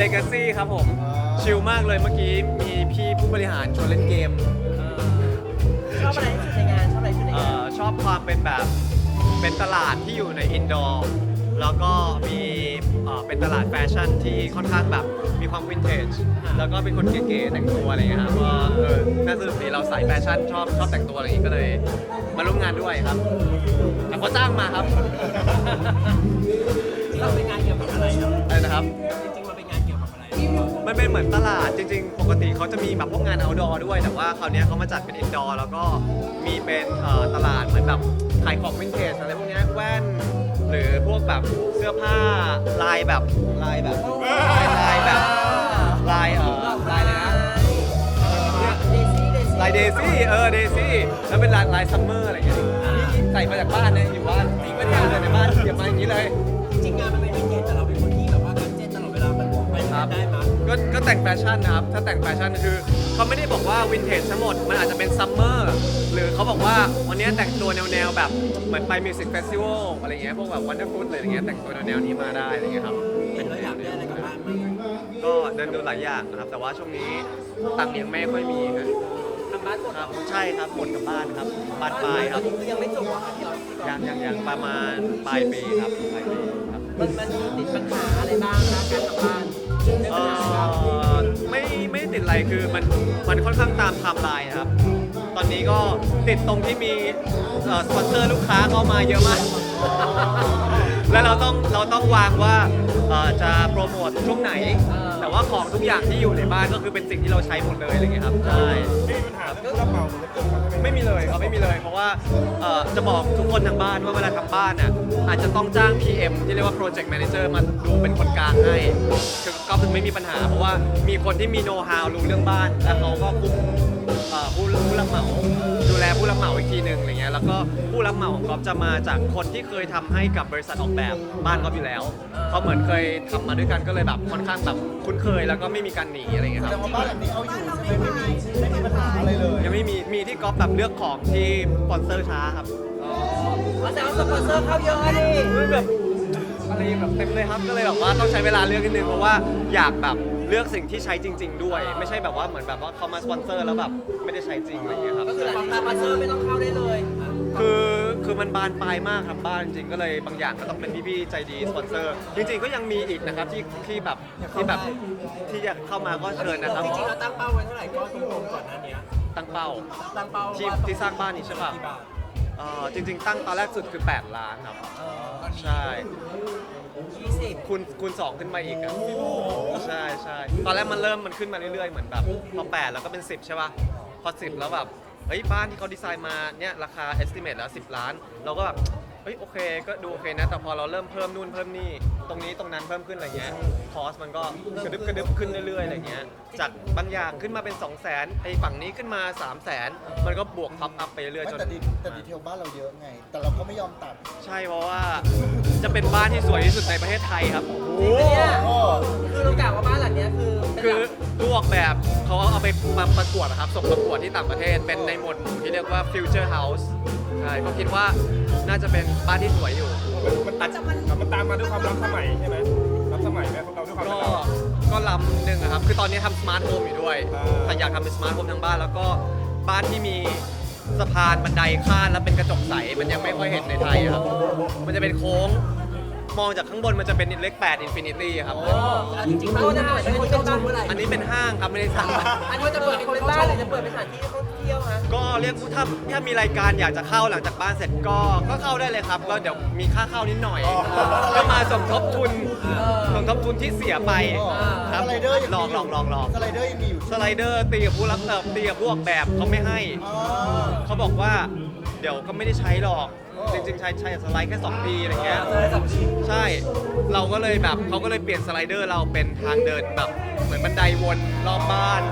Legacy ครับผม ชิลมากเลยเมื่อกี้มีพี่ผู้บริหารชวนเล่นเกมชอบอะไรที่สุดในงานชอบอะไรที่สุดในเอ่งานอชอบความเป็นแบบเป็นตลาดที่อยู่ในอินดอร์แล้วก็มีเอ่อเป็นตลาดแฟชั่นที่ค่อนข้างแบบมีความวินเทจแล้วก็เป็นคนเก๋ๆแต่งตัวอะไรเงี้ยครับว่าเออน่าสนุกดีเราใส่แฟชั่นชอบชอบแต่งตัวอะไรอย่างงี้ก็เลย มาร่วมงานด้วยครับแต่ก็จ้างมาครับ เราเป็นงานเกี่ยวกับอะไรครับอะไรนะครับ มันเป็นเหมือนตลาดจริง ๆ ปกติเขาจะมีแบบพวกงาน outdoor ด้วย แต่ว่าคราวเนี้ยเขามาจัดเป็น indoor แล้วก็มีเป็นเอ่อตลาดเหมือนแบบขายของวินเทจอะไรพวกเนี้ยแว่น หรือพวกแบบเสื้อผ้าลายแบบลายแบบลายลายแบบลายเอ่อลายอะไรนะ ลายเดซี่เออเดซี่แล้วเป็นลายลายซัมเมอร์อะไรอย่างเงี้ยใส่มาจากบ้านเนี่ยอยู่บ้านจริงก็เนี่ยเลยในบ้านเก็บมาอย่างนี้เลย ก็ก็แต่งแฟชั่นนะครับ ถ้าแต่งแฟชั่นคือเขาไม่ได้บอกว่าวินเทจทั้งหมด มันอาจจะเป็นซัมเมอร์หรือเขาบอกว่าวันนี้แต่งตัวแนวๆแบบเหมือนไปมิวสิกเฟสติวัลอะไรเงี้ยพวกแบบวันเดอร์ฟูดอะไรอย่างเงี้ยแต่งตัวแนวๆนี้มาได้อะไรเงี้ยครับเห็นแล้วอยากได้อะไรกลับบ้านมั้ยก็เดินดูหลายอย่างนะครับ แต่ว่าช่วงนี้ตังค์ยังไม่ค่อยมีครับทำบ้านหมดครับใช่ครับหมดกับบ้านครับบ้านปลายครับคือยังไม่จบอะที่เรายังยังยังประมาณปลายปีครับปลายปีครับ มันมันมีติดปัญหาอะไรบ้างนะการทำบ้าน เอ่อไม่ไม่ติดอะไรคือมันมันค่อนข้างตามไทม์ไลน์นะครับ ตอนนี้ก็ติดตรงที่มีเอ่อสปอนเซอร์ลูกค้าเข้ามาเยอะมาก แล้วเราต้องเราต้องวางว่าเอ่อจะโปรโมทช่วงไหน ว่าของทุกอย่างที่อยู่ในบ้านก็คือเป็นสิ่งที่เราใช้หมดเลยอะไรเงี้ยครับใช่ไม่มีปัญหาเรื่องผู้รับเหมาเลยเกิดขึ้นไมไม่มีเลยครับไม่มีเลย เพราะว่าเอ่อจะบอกทุกคนทางบ้านว่าเวลาทำบ้านอะอาจจะต้องจ้าง PM ที่เรียกว่า Project Manager มาดูเป็นคนกลางให้คือก็คือไม่มีปัญหา เพราะว่ามีคนที่มีโน้ตฮาวรู้เรื่องบ้าน แล้วเขาก็คุมเอ่อผู้ผู้รับเหมา ผู้รับเหมาอีกทีหนึ่งอะไรเงี้ยแล้วก็ผู้รับเหมาของก๊อฟจะมาจากคนที่เคยทำให้กับบริษัทออกแบบบ้านก๊อฟอยู่แล้วเขาเหมือนเคยทำมาด้วยกันก็เลยแบบค่อนข้างแบบคุ้นเคยแล้วก็ไม่มีการหนีอะไรเงี้ยคแสรับดงว่าบ้านหลังนี้เอาอยู่ใช่ไหมไม่มีไม่มีปัญหาอะไรเลยยังไม่มีมีที่ก๊อฟแบบเลือกของที่สปอนเซอร์ช้าครับ อ๋อแต่ว่าสปอนเซอร์เข้าเยอะดิเฮ้ยแบบ อะไรแบบเต็มเลยครับ ก็เลยแบบว่าต้องใช้เวลาเลือกนิดนึงเพราะว่าอยากแบบเลือกสิ่งที่ใช้จริง ๆ ด้วย ไม่ใช่แบบว่าเหมือนแบบว่าเขามาสปอนเซอร์แล้วแบบไม่ได้ใช้จริงอะไรอย่างเงี้ยครับ ก็คือหลังสปอนเซอร์ไม่ต้องเข้าได้เลยคือคือมันบานปลายมากครับบ้านจริงๆก็เลยบางอย่างก็ต้องเป็นพี่ๆใจดีสปอนเซอร์ จริง ๆก็ยังมีอีกนะครับที่ที่แบบที่แบบที่อยากเข้ามาก็เชิญนะครับจริงๆเราตั้งเป้าไว้เท่าไหร่ก็ตรงๆก่อนหน้านี้ตั้งเป้าตั้งเป้าที่ว่าที่สร้างบ้านนี่ใช่ปะกี่บาทเอ่อจริง ๆ ตั้งตอนแรกสุดคือ 8 ล้านครับเออ ใช่ ยี่สิบคูณคูณสองขึ้นมาอีกอะใช่ใช่ตอนแรกมันเริ่มมันขึ้นมาเรื่อยๆ เหมือนแบบพอแปดแล้วก็เป็น10ใช่ป่ะ พอ10แล้วแบบ เฮ้ย บ้านที่เขาดีไซน์มาเนี่ยราคา estimate แล้ว10ล้าน เราก็แบบ เฮ้ย โอเค ก็ดูโอเคนะ แต่พอเราเริ่มเพิ่มนู่นเพิ่มนี่ ตรงนี้ตรงนั้นเพิ่มขึ้นอะไรเงี้ยคอสมันก็กระดึบกระดึบขึ้นเรื่อยๆอะไรเงี้ยจากบางอย่างขึ้นมาเป็น 2 0 0 0 0 0ไอ้ฝั่งนี้ขึ้นมา 3 0 0 0 0 0 มันก็บวกท็อปอัพไปเรื่อยไม่ๆจนแต่ดีแต่ดีเทลบ้านเราเยอะไง แต่เราก็ไม่ยอมตัดใช่เพราะว่าจะเป็นบ้านที่สวยที่สุดในประเทศไทยครับ จริงปะเนี่ยโอ้คือเรากล่าวว่าบ้านหลังเนี้ยคือเป็นคือหลังผู้ออกแบบเขาเอาไปมาประกวดนะครับส่งประกวดที่ต่างประเทศเป็นในหมวดหมู่ที่เรียกว่า future house ใช่ก็คิดว่าน่าจะเป็นบ้านที่สวยอยู่ มันตัดมันตามมาด้วยความรับสมัยใช่ไหมรับสมัยไหมพวกเราด้วยความก็รับก็ลำหนึ่งอะครับ คือตอนนี้ทำสมาร์ทโฮมอยู่ด้วยอ่า แต่อยากทำเป็นสมาร์ทโฮมทั้งบ้าน แล้วก็บ้านที่มีสะพานบันไดข้ามแล้วเป็นกระจกใส มันยังไม่ค่อยเห็นในไทยอะครับ มันจะเป็นโค้ง มองจากข้างบนมันจะเป็นเลข8 Infinity อะครับ จริงๆบ้านจะเปิดให้คนเข้าบ้านเมื่อไหร่อันนี้เป็นห้างครับไม่ได้สร้างบ้านอันนี้จะเปิดให้คนเข้าบ้านหรือจะเปิดเป็นสถานที่ท่องเที่ยวฮะก็เรียกว่าถ้าถ้ามีรายการอยากจะเข้าหลังจากบ้านเสร็จก็ก็เข้าได้เลยครับ ก็เดี๋ยวมีค่าเข้านิดหน่อย ก็มาสมทบทุนสมทบทุนที่เสียไปคสรับไลเดอร์ยังลองมีลองลองลองสไลเดอร์ยังมีอยู่สไลเดอร์ตีกับผู้รับเติบตีกับผู้ออกแบบเขาไม่ให้อ๋อเขาบอกว่าเดี๋ยวก็ไม่ได้ใช้หรอกจริงๆใช้ใช้สไลด์แค่2ปีอะไรเงี้ยเลยสองชิ้นใช่ เราก็เลยแบบเขาก็เลยเปลี่ยนสไลเดอร์เราเป็นทางเดินแบบเหมือนบันไดวนรอบบ้าน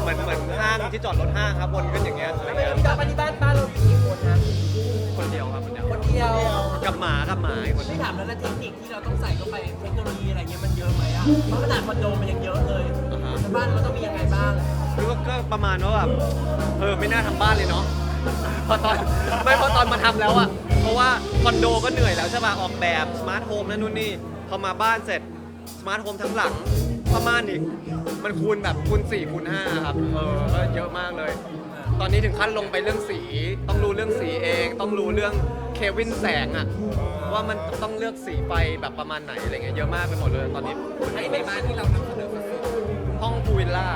เหมือนเหมือนห้างที่จอดรถห้างครับวนขึ้นอย่างเงี้ยอะไรไม่เงี้ยรู้จะไปที่บ้านบ้านเราอยู่กี่คนนะคนเดียวครับคนเดียวคนเดียวกับหมากับหมาอีกคนไม่ถามแล้วนะเทคนิคที่เราต้องใส่เข้าไปเทคโนโลยีอะไรเงี้ยมันเยอะไหมอะเพราะขนาดคอนโดมันยังเยอะเลยแล้วบ้านมันต้องมียังไงบ้างคือก็ก็ประมาณว่าแบบเออไม่น่าทำบ้านเลยเนาะ พอตอนไม่พอตอนมาทำแล้วอะเพราะว่าคอนโดก็เหนื่อยแล้วใช่ป่ะออกแบบสมาร์ทโฮมนั่นนู่นนี่พอมาบ้านเสร็จสมาร์ทโฮมทั้งหลังผ้าม่านอีกมันคูณแบบคูณ4คูณ5ครับเออก็เยอะมากเลย ตอนนี้ถึงขั้นลงไปเรื่องสี ต้องรู้เรื่องสีเอง ต้องรู้เรื่องเควินแสงอะว่ามันต้องเลือกสีไฟแบบประมาณไหนอะไรเงี้ยเยอะมากไปหมดเลยตอนนี้ไอ้ในบ้านที่เรานำเสนอมาสิห้องพูลวิลล่า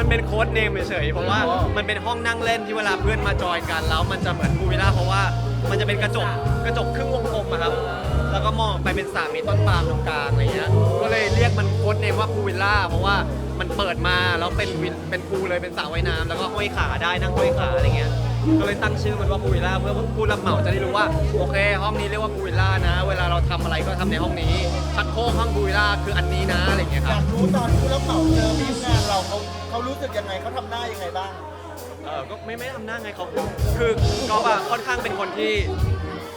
มันเป็นโค้ดเนมเฉยๆเพราะว่ามันเป็นห้องนั่งเล่นที่เวลาเพื่อนมาจอยกันแล้ว มันจะเหมือนพูวิลล่าเพราะว่ามันจะเป็นกระจกกระจกครึ่งวงกลมอะครับ แล้วก็มองไปเป็นสระมีต้นปาล์มตรงกลางอะไรเงี้ยก็เลยเรียกมันโค้ดเนมว่าพูวิลล่าเพราะว่ามันเปิดมาแล้วเป็นวินเป็นพูเลยเป็นสระว่ายน้ำแล้วก็ห้อยขาได้นั่งห้อยขาอะไรเงี้ยก็เลยตั้งชื่อมันว่าพูวิลล่าเพื่อผู้รับเหมาจะได้รู้ว่าโอเค ห้องนี้เรียกว่าพูวิลล่านะ เวลาเราทำอะไรก็ทำในห้องนี้ชักโครกห้องพูวิลล่าคืออันนี้นะอะไรเงี้ยคอรับ ยากรู้ตอนผู้รับเหมาเจอทีมงานเราเขา เขารู้สึกยังไงเขาทำหน้ายังไงบ้าง เออก็ไม่ไม่ทำหน้าไงเขาคือก็ว่าค่อนข้างเป็นคนที่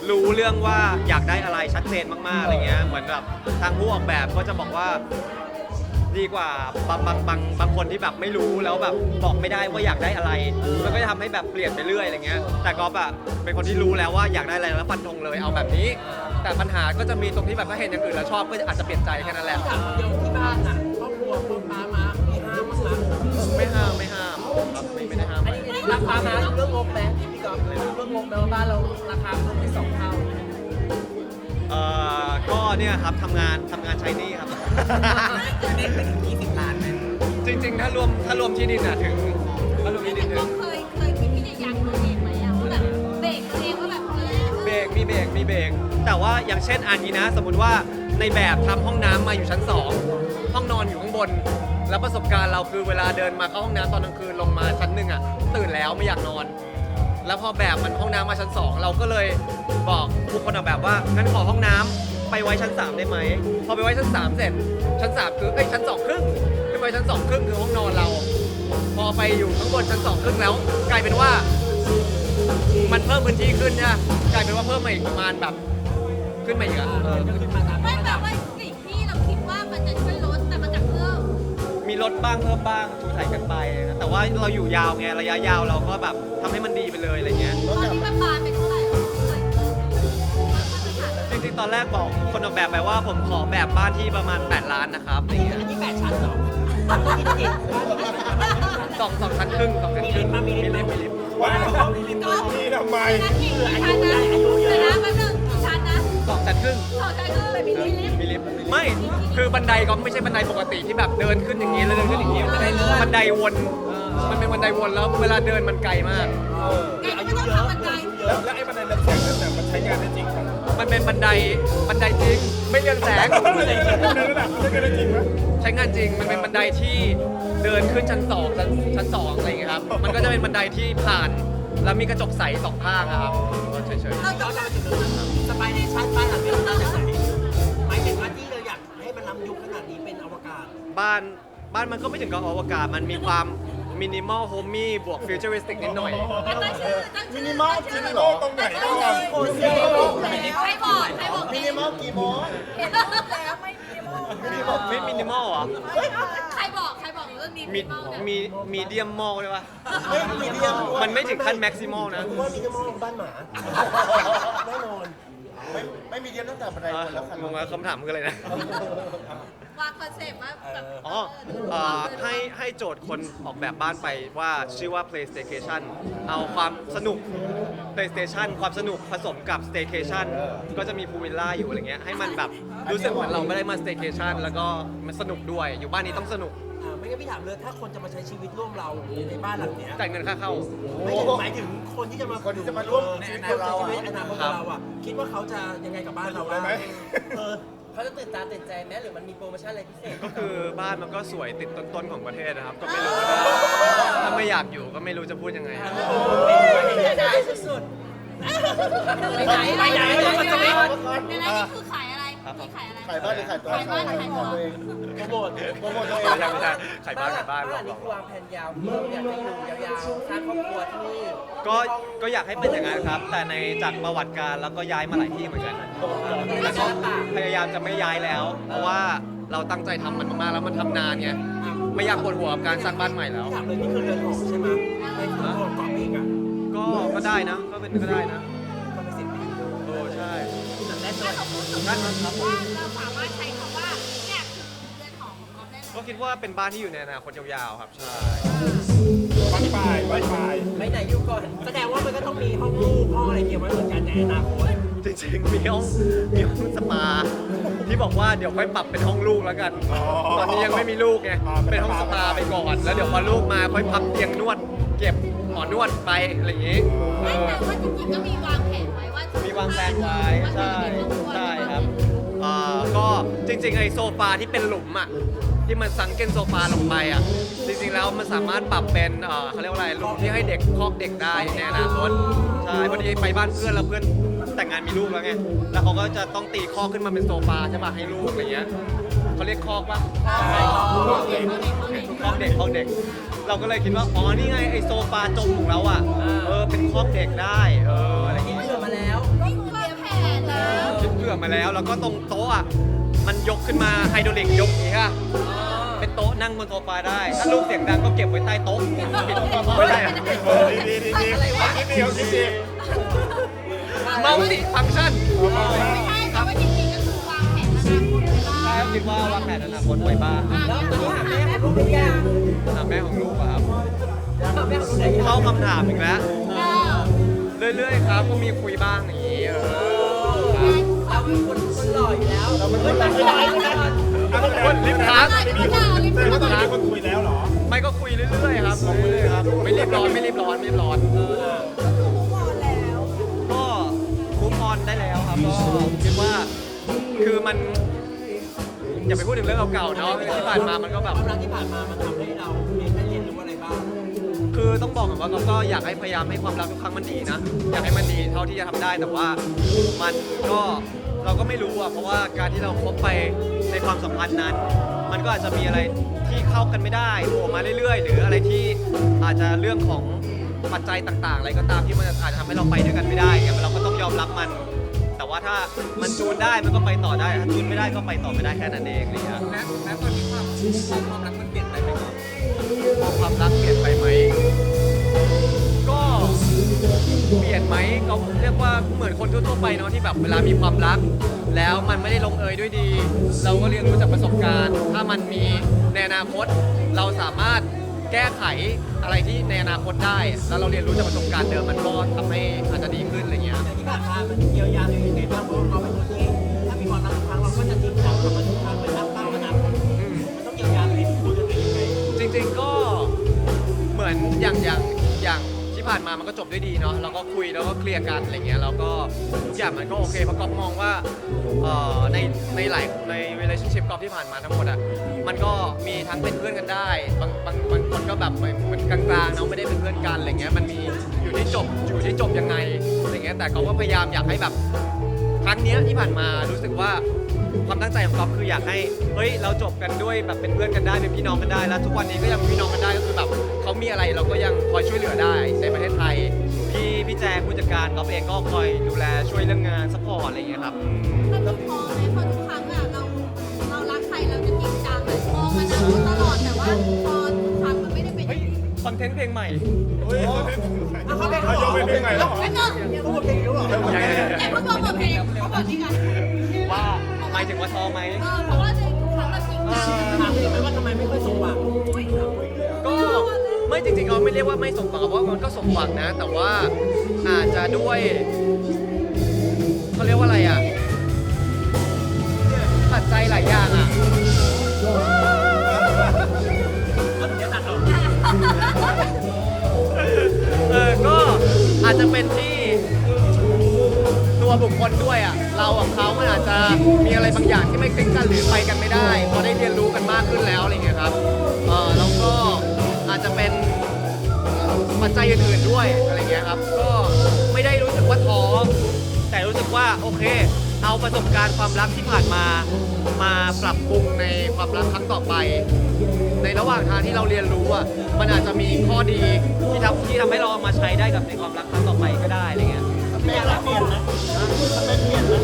รู้เรื่องว่าอยากได้อะไรชัดเจนมากๆอะไรเงี้ยเหมือนแบบทางผู้ออกแบบก็จะบอกว่าดีกว่าบางบางบางบางคนที่แบบไม่รู้แล้วแบบบอกไม่ได้ว่าอยากได้อะไรมันก็จะทำให้แบบเปลี่ยนไปเรื่อยอะไรเงี้ย แต่ก็แบบเป็นคนที่รู้แล้วว่าอยากได้อะไรแล้วฟันธงเลยเอาแบบนี้ แต่ปัญหาก็จะมีตรงที่แบบถ้าเห็นอย่างอื่นแล้วชอบก็อาจจะเปลี่ยนใจแค่นั้นแหละถามเดียวที่บ้านอะครอบครัวคุณป้ามามีห้ามมั้งนะ ไม่ห้ามไม่ห้ามครับไม่ไม่ได้ห้ามอันนี้ราคามาเรื่องงบไหมพี่กอล์ฟเรื่องงบไหมว่าบ้านเราราคาเพิ่มไปสองเท่าเอ่อก็เนี่ยครับทำงานทำงานใช้หนี่ครับ เด็กไปถึง20ล้านไหมจริงๆ ถ้ารวมถ้ารวมที่ดินอะถึงถ้ารวมที่ดินถึงเคยเคยคิดที่จะยั้งตัวเองไหมอะว่าแบบเบรกตัวเองว่าแบบเออเบรกมีเบรกมีเบรกแต่ว่าอย่างเช่นอันนี้นะ สมมติว่าในแบบทำห้องน้ำมาอยู่ชั้น 2 ห้องนอนอยู่ข้างบน แล้วประสบการณ์เราคือเวลาเดินมาเข้าห้องน้ำตอนกลางคืนลงมาชั้นหนึ่งอะตื่นแล้วไม่อยากนอน แล้วพอแบบมันห้องน้ำมาชั้น2เราก็เลยบอกผู้คนออกแบบว่างั้นขอห้องน้ำไปไว้ชั้น3ได้ไหมพอไปไว้ชั้น3เสร็จชั้น3คือเอ้ยชั้น2ครึ่งขึ้นไปชั้น2ครึ่งคือห้องนอนเรา พอไปอยู่ข้างบนชั้น2ครึ่งแล้ว กลายเป็นว่า มันเพิ่มพื้นที่ขึ้นเนี่ยกลายเป็นว่าเพิ่มมาอีกประมาณแบบขึ้นมาอีกอะเออ ก็ขึ้นมาตาม มีลดบ้างเพิ่มบ้างถูถ่ายกันไปนะแต่ว่าเราอยู่ยาวไงระยะยาวเราก็แบบทำให้มันดีไปเลยอะไรเงี้ย ตอนนี้มันบานไปเท่าไหร่แล้วเคยมาตรฐานจริงๆ ตอนแรกบอกคนออกแบบไปว่าผมขอแบบบ้านที่ประมาณ 8 ล้านนะครับอะไรเงี้ยอันนี้แปดชั้นเหรอคิดผิดสองสองชั้นครึ่งสองชั้นครึ่งมีลิฟต์มีไหมลิฟต์มีลิฟต์ว้าวนี่ทำไม นัดกี่ชั้นนะเดี๋ยวนะแป๊บนึงกี่ชั้นนะสองชั้นครึ่งสองชั้นก็เลยมีลิฟต์มีลิฟต์ ไม่คือบันไดก็ไม่ใช่บันไดปกติที่แบบเดินขึ้นอย่างนี้แล้วเดินขึ้นอย่างนี้บันไดเลื่อนบันไดวนมันเป็นบันไดวนแล้วเวลาเดินมันไกลมากแกก็ไม่ต้องทำบันไดแล้วแล้วไอ้บันไดเรืองแสงนั่นน่ะมันใช้งานได้จริงไหมมันเป็นบันไดบันไดจริง ไม่เรืองแสง ในระดับมันใช้งานได้จริงไหมใช้งานจริงมันเป็นบันไดที่เดินขึ้นชั้นสองชั้นชั้นสองอะไรอย่างเงี้ยครับ มันก็จะเป็นบันไดที่ผ่าน แล้วมีกระจกใสสองข้างอะครับก็เฉยเราจะมาถึงสไปเดชั่นบ้านหลังนี้เราตั้งจากไหน บ้านบ้านมันก็ไม่ถึงกับอวกาศ มันมีความมินิมอลโฮมี่บวกฟิวเจอริสติกนิดหน่อย ตั้งชื่อตั้งมิชื่อนิมอลจริงเหรอตรงไหนตั้งก่อนชื่อใครบอกใครบอกมินิมอลกี่โมงเห็นแล้วแล้วไม่มินิมอลไม่มินิมอลเหรอใครบอกใครบอกเรื่องนี้มีมินิมอลเนี่ยมีมีเดียมมอลเลยปะไม่มีเดียมมันไม่ถึงขั้นแม็กซิมอลนะว่ามีน้ำมองบ้านหมาแน่นอน ไม่ไม่มีเดียมตั้งแต่บันไดอะบนแล้วค่ะงงว่าคำถามคืออะไรนะ วางคอนเซปต์ว่าแบบอ๋อเอ่อให้ให้โจทย์คนออกแบบบ้านไปว่าชื่อว่า PlayStation เอาความสนุก PlayStation ความสนุกผสมกับ Staycation ก็จะมีพูลวิลล่าอยู่อะไรเงี้ยให้มันแบบรู้สึกเหมือนเราไม่ได้มา Staycation แล้วก็มันสนุกด้วยอยู่บ้านนี้ต้องสนุกอ่าไม่ งั้นพี่ถามเลยถ้าคนจะมาใช้ชีวิตร่วมเราในบ้านหลังเนี้ยจ่ายเงินค่าเข้า ไม่ถึงหมายถึงคนที่จะมาคนที่จะมาร่วมในชีอวิตนากับคตเราชีวิตอะอนาคตของเราอะ คิดว่าเขาจะยังไงกับบ้านเราได้ไหม เออ เขาจะตื่นตาตื่นใจไหมหรือมันมีโปรโมชั่นอะไรพิเศษก็คือบ้านมันก็สวยติดต้นๆของประเทศนะครับ ก็ไม่รู้ว่าถ้าไม่อยากอยู่ก็ไม่รู้จะพูดยังไงได้สุดไปไหนไปไหน ในไปไหนร้านนี่คือขาย อะไรมีขายอะไร ขายบ้านหรือขายตัวขายบ้านหรือขายตัว ตัวเองๆโปรโมทโปรโมทตัวเองไม่ใช่ไม่ใช่ขายบ้านขายบ้านหรบ้าอนกหรนี้อก คือวางแผนยาวอยากให้อยู่ยาวๆสร้างครอบครัวที่นี่ก็ก็อยากให้เป็นอย่างนั้นครับ แต่ในจากประวัติการแล้วก็ย้ายมาหลายที่เหมือนกันแต่ก็พยายามจะไม่ย้ายแล้ว เพราะว่าเราตั้งใจทำมันมากๆแล้วมันทำนานไงไม่อยากปวดหัวกับการสร้างบ้านใหม่แล้ว ถามเลยนี่คือเรือนหอใช่ไหมในตัวของเกาะเองอะก็ก็ได้นะก็เป็นก็ได้นะ แรกเลถ้ายสมมติสมมติว่าเราสามารถใช้คำว่าเนี่ยคือเรือนหอของก๊อฟได้เลก็ยคิดว่าเป็นบ้านที่อยู่ในอนาคตยาวๆครับใช่บ้านปลายบ้านปลายไม่ไหนอยู่ก่อนแสดงว่ามันก็ต้องมีห้องลูกห้องอะไรเกี่ยวไว้เหมือนกันในอนาคตจริงๆมีห้องมีห้องสปาที่บอกว่าเดี๋ยวค่อยปรับเป็นห้องลูกแล้วกัน ตอนนี้ยังไม่มีลูกไงเป็นห้องสปาไปก่อน แล้วเดี๋ยวพอลูกมาค่อยพับเตียงนวด เก็บหมอนวดไปอะไรอย่างงี้เอไม่อแต่ว่าจริงๆก็มีวางแผนไว้ว่าจะ มีวางแผนไว้ใช่ใช่ครับเอ่อก็จริงๆไอ้โซฟาที่เป็นหลุมอะที่มันซังเก้นโซฟาลงไปอะจริงๆแล้วมันสามารถปรับเป็นเอ่อเขาเรียกว่าอะไรหลุมที่ให้เด็กครอบเด็กได้ในอนาคตใช่พอดีไปบ้านเพื่อนแล้วเพื่อนแต่งงานมีลูกแล้วไงแล้วเขาก็จะต้องตีคอกขึ้นมาเป็นโซฟาใช่ป่ะให้ลูกอะไรเงี้ยเขาเรียกคอกป่ะคอกเด็กคอกเด็กคอกเด็ก เราก็เลยคิดว่าอ๋อนี่ไงไอ้โซฟาจมของเราอะเออเป็นคอกเด็กได้เอออะไรอย่างนี่เงี้ย อมาแล้ว แล้วก็ตรงโต๊ะอะมันยกขึ้นมาไฮดรอลิกยกอย่างนี้ค่ะเป็นโต๊ะนั่งบนโซฟาได้ ถ้าลูกเสียงดังก็เก็บไว้ใต้โต๊ะปิดไม่ได้อะเออดีดีดีดีคิดดีคิดดีมัลติฟังก์ชันไม่ใช่แต่ว่าจริงๆก็คือวางแผนอนาคตไว้บ้างใช่ครับคิดว่าวางแผนอนาคตไว้บ้างแล้วตอนนี้หาแม่ของลูกหรือยังถามแม่ของลูกอะครับหาแม่ของลูกได้ยังเข้าคำถามอีกแล้วเรื่อยๆครับก็มีคุยบ้างอย่างนี้เออ ครับเราเป็นคนคนหล่ออยู่แล้วเราเป็นคนไม่ได้ไม่ได้คนลิฟต์ทางลิฟต์ทางลิฟต์แต่ว่าตอนนี้คนคุยแล้วเหรอ ไม่ก็คุยเรื่อยๆครับคุยเรื่อยๆครับ ไม่รีบร้อนไม่รีบร้อนไม่รีบร้อนเออก็มูฟออนได้แล้วครับก็คิดว่าคือมันอย่าไปพูดถึงเรื่องเก่าๆเนาะที่ผ่านมามันก็แบบความรักที่ผ่านมามันทำให้เราเรียนได้เรียนรู้อะไรบ้างคือต้องบอกก่อนว่าเราก็อยากให้พยายามให้ความรักทุกครั้งมันดีนะ อยากให้มันดีเท่าที่จะทำได้แต่ว่ามันก็ เราก็ไม่รู้อะเพราะว่าการที่เราคบไปในความสัมพันธ์นั้น มันก็อาจจะมีอะไรที่เข้ากันไม่ได้โผล่มาเรื่อยๆ หรืออะไรที่อาจจะเรื่องของปัจจัยต่าง ๆ อะไรก็ตามที่มันอาจจะทำให้เราไปด้วยกันไม่ได้เงี้ยเราก็ต้องยอมรับมัน แต่ว่าถ้ามันจูนได้มันก็ไปต่อได้ถ้าจูนไม่ได้ก็ไปต่อไม่ได้แค่นั้นเองอะไรเงี้ยและและตอนนี้ความความรักมันเปลี่ยนไปไหมครับมองความรักเปลี่ยนไปไหมก็ เปลี่ยนไหมก็เรียกว่าเหมือนคนทั่วๆไปเนาะที่แบบเวลามีความรัก แล้วมันไม่ได้ลงเอยด้วยดี เราก็เรียนรู้จากประสบการณ์ ถ้ามันมีในอนาคต เราสามารถแก้ไขอะไรที่ในอนาคตได้ แล้วเราเรียนรู้จากประสบการณ์เดิมมันก็ทำให้อาจจะดีขึ้นอะไรเงี้ย แต่ที่ผ่านมามันเยียวยาตัวเองยังไงบ้างเพราะว่าเราเป็นคนที่ถ้ามีความรักทุกครั้งเราก็จะจริงจังกับมันทุกครั้งเป็นตั้งเป้าอนาคตอืมมันต้องเยียวยาตัวเองพูดยังไงยังไงจริงๆก็เหมือนอย่างอย่างอย่าง ที่ผ่านมามันก็จบด้วยดีเนาะเราก็คุยแล้วก็เคลียร์กันอะไรเงี้ยแล้วก็ทุกอย่างมันก็โอเคเพราะก๊อฟมองว่าเอ่อในในหลายใน relationship ก๊อฟที่ผ่านมาทั้งหมดอะมันก็มีทั้งเป็นเพื่อนกันได้ บางบางบางคนก็แบบเหมือนกลางๆเนาะไม่ได้เป็นเพื่อนกันอะไรเงี้ยมันมีอยู่ที่จบอยู่ที่จบยังไงอะไรเงี้ยแต่ก๊อฟก็พยายามอยากให้แบบครั้งเนี้ยที่ผ่านมารู้สึกว่าความตั้งใจของก๊อฟคืออยากให้เฮ้ยเราจบกันด้วยแบบเป็นเพื่อนกันได้เป็นพี่น้องกันได้แล้ว ทุกวันนี้ก็ยังพี่น้องกันได้ก็คือแบบ มีอะไรเราก็ยังคอยช่วยเหลือได้ในประเทศไทย พี่พี่แจงผู้จัดการก๊อฟเองก็คอยดูแลช่วยเรื่องงานซัพพอร์ตอะไรอย่างเงี้ยครับอืม มันมีพอไหมเพราะทุกครั้งอะเราเรารักใครเราจะจริงจังอะมองอนาคตตลอดแต่ว่าพอทุกครั้งมันไม่ได้เป็นอเฮ้ยย่างนี้คอนเทนต์เพลงใหม่เฮ้ยเอาเขาเป็นเขายกเป็นเพลงใหม่แล้วเหรอไม่ต้องเดี๋ยวพูดเพลงรู้หรอยังยังยังแต่เพิ่งบอกเปิดเพลงเขาบอกนี่กันว่าหมายถึงว่าท้อไหม เออเพราะว่าในทุกครั้งเราจริงจัง ถามได้ไหมว่าทำไมไม่ค่อยสมหวังก็ไม่ จริงๆเราไม่เรียกว่าไม่สมหวังเพราะมันก็สมหวังนะ แต่ว่าอาจจะด้วยเขาเรียกว่าอะไรอะปัจจัยหลายอย่างอะเออกเออก็อาจจะเป็นที่ตัวบุคคลด้วยอะ เรากับเขามันอาจจะมีอะไรบางอย่างที่ไม่คลิกกันหรือไปกันไม่ได้พอได้เรียนรู้กันมากขึ้นแล้วอะไรเงี้ยครับ เออแล้วก็อาจจะเป็น ปัจจัยอื่นๆด้วยอะไรเงี้ยครับ ก็ไม่ได้รู้สึกว่าท้อแต่รู้สึกว่าโอเค เอาประสบการณ์ความรักที่ผ่านมา มาปรับปรุงในความรักครั้งต่อไป ในระหว่างทางที่เราเรียนรู้อะมันอาจจะมีข้อดีที่ทำที่ทำให้เราเอามาใช้ได้กับในความรักครั้งต่อไปก็ได้อะไรเงี้ยแม่รักเปลี่ยนนะแม่เปลี่ยนนะ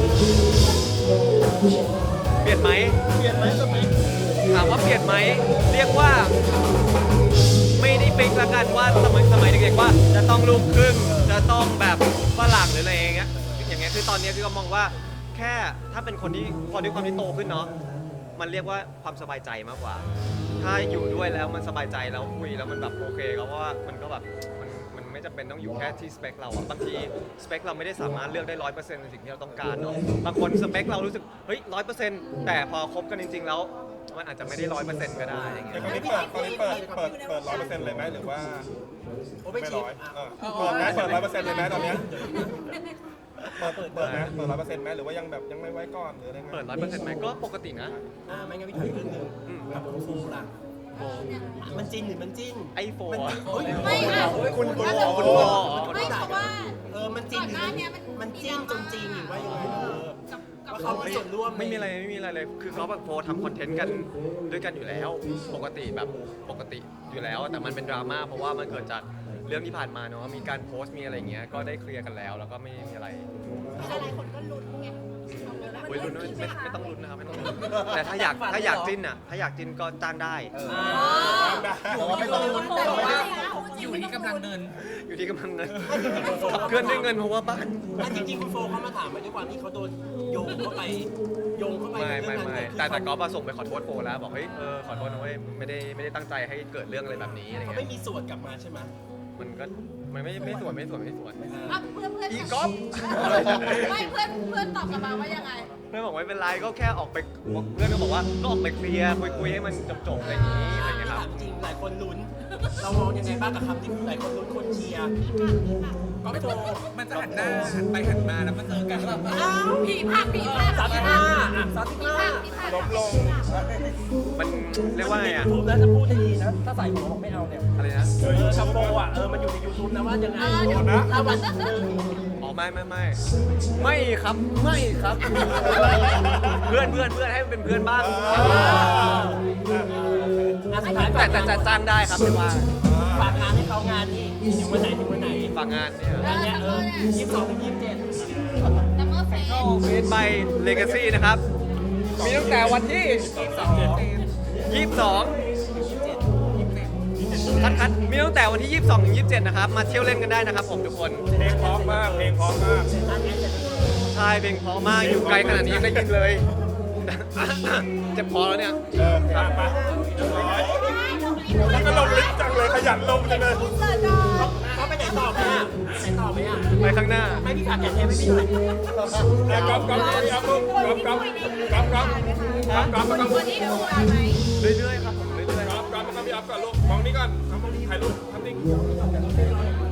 เปลี่ยนไหมเปลี่ยนไหมสมัยถามว่าเปลี่ยนไหมเรียกว่า กันว่าสมัยสมัยเด็กๆว่า จะต้องลูกครึ่งจะต้องแบบฝรั่งหรืออะไรอย่างเงี้ยอย่างเงี้ยคือตอนเนี้ยคือก็มองว่าแค่ถ้าเป็นคนที่พอด้วยความที่โตขึ้นเนาะมันเรียกว่าความสบายใจมากกว่า ถ้าอยู่ด้วยแล้วมันสบายใจแล้วคุยแล้วมันแบบโอเคก็เพราะว่ามันก็แบบมันมันไม่จำเป็นต้องอยู่แค่ที่สเปคเราอะบางทีสเปคเราไม่ได้สามารถเลือกได้ร้อยเปอร์เซ็นต์ในสิ่งที่เราต้องการเนาะบางคนสเปคเรารู้สึกเฮ้ยร้อยเปอร์เซ็นต์แต่พอคบกันจริง ๆ แล้ว มันอาจจะไม่ได้ร้อยเปอร์เซ็นต์ก็ได้อย่างเงี้แต่ยตอนนี้เปิดตอนนี้เปิดเปิดเปิดร้อยเปอร์เซ็นต์เลยไหมหรือว่าโอ้ไม่ไม่ชิปร้อยเออเปิดไหมเปิดร้อยเปอร์เซ็นต์เลยไหมตอนเนี้ยเปิดเปิดเปิดไหมเปิดร้อยเปอร์เซ็นต์ไหมหรือว่ายังแบบยังไม่ไว้ก่อนหรืออะไรไงเปิดร้อยเปอร์เซ็นต์ไหมก็ปกตินะ อ่าไม่งั้นพี่ถามอีกเรื่องหนึ่งอืมกับฟูล่ะมันจริงหรือมันจิ้นไอโฟมันนจริงเฮ้ยไม่อะคุณคุณถ้าบสอมกมคุณติบอกไม่เพราะว่าเออมันจริงหรือก่อนหน้าเนี้ยมันมันจิ้นจนจริงหรือว่ายังไงเออ กับ กับว่าเขามีส่วนร่วมไม่มีอะไรไม่มีอะไรเลย คือเขาแบบโฟทำคอนเทนต์กันด้วยกันอยู่แล้ว ปกติแบบปกติอยู่แล้ว แต่มันเป็นดราม่าเพราะว่ามันเกิดจากเรื่องที่ผ่านมาเนาะมีการโพสต์มีอะไรอย่างเงี้ยก็ได้เคลียร์กันแล้ว แล้วก็ไม่มีอะไร หลายๆคนก็ลุ้นไง โอ้ยลุ้นไม่ไม่ไม่ต้องลุ้นนะครับไม่ต้องลุ้นแต่ถ้าอยากถ้าอยากจิ้นอะถ้าอยากจิ้นก็จ้างได้ แต่ว่าไม่ต้องลุ้นแต่ว่าอยู่ที่กำลังเงิน อยู่ที่กำลังเงินขับเคลื่อนด้วยเงินเพราะว่าบ้านอะจริงๆคุณโฟเขามาถามมาด้วยความที่เขาโดนโยงเข้าไปโยงเข้าไปไม่ในไม่เรื่องนั้นไม่เกิดขึ้นแต่แต่ก็มาส่งไปขอโทษโฟแล้วบอกเฮ้ยเออขอโทษนะเว้ยไม่ได้ไม่ได้ตั้งใจให้เกิดเรื่องอะไรแบบนี้อะไรเขาเงี้ไม่ยมีส่วนกลับมาใช่ไหม มันก็มันไม่ไม่ส่วนไม่ส่วนไม่ส่วนอะเพื่อนเพื่อนอีก๊อฟไม่เพื่อนเพื่อนตอบกลับมาว่ายังไงเพื่อนบอกไม่เป็นไรก็แค่ออกไปเพื่อนก็บอกว่าก็ออกไปเคลียร์คุยคุยให้มันจบจบๆอะไรอย่างนี้อะไรอย่างเงี้ยครับ ถามจริงหลายคนลุ้น เรามองยังไงบ้างกับคำที่หลายคนลุ้นคนเชียร์ก็โฟมันจะหันหน้าหันไปหันมาแล้วมาเจอกันแล้วแบบอ้าวผีผักผีผักสามผีสิบผัห้ากอะสามสิบผีห้าผักผีผัก ล้มลง มันเรียกว่าไงอะ ยูทูบแล้วจะพูดได้ดีนะ ถ้าใส่หัวบอกไม่เอาเนี่ยอะไรนะ เออคำโปอะ เออ มันอยู่ใน YouTube นะว่ายังไงเออเดี๋ยวถ้าวันหนึ่งอ๋อไม่ไม่ไม่ไม่ครับไม่ครับ เพื่อนเพื่อนเพื่อนให้มันเป็นเพื่อนบ้างงานสุดท้ายแต่แต่จะจ้างได้ครับไม่ว่าฝากงานให้เขางานนี่ถึงวันไหนถึงวันไหนฝากงานเนี่ยงานเนี้ยเออยี่สิบสองถึงยี่สิบเจ็ดดัมเมอร์เฟส เฟสไปเลกาซี่นะครับ มีตั้งแต่วันที่ 22 คัดคัดมีตั้งแต่วันที่ 22 ถึง 27 นะครับ มาเที่ยวเล่นกันได้นะครับผมทุกคน เพลงเพราะมากเพลงเพราะมากใช่เพลงเพราะมากอยู่ไกลขนาดนี้ยังได้ยินเลย เจ็บคอแล้วเนี่ย เออตามมาแล้วก็ลงลึกจังเลยขยันลงจังเลย เสิร์ชก่อนเขาไปไหน ต่อไหมอะไปไหนต่อไหมอะไปข้างหน้า ไม่มีขาดแกนเทปไม่มีเลยแต่ก๊อฟก๊อฟพี่อัพลูกก๊อฟก๊อฟก๊อฟก๊อฟก๊อฟก๊อฟก๊อฟวันนี้ดูอะไรไหมเรื่อยๆครับผมเรื่อยๆก๊อฟก๊อฟแล้วก็พี่อัพก่อนลูกมองนี่ก่อนเอามองถ่ายรูปทำนิ่ง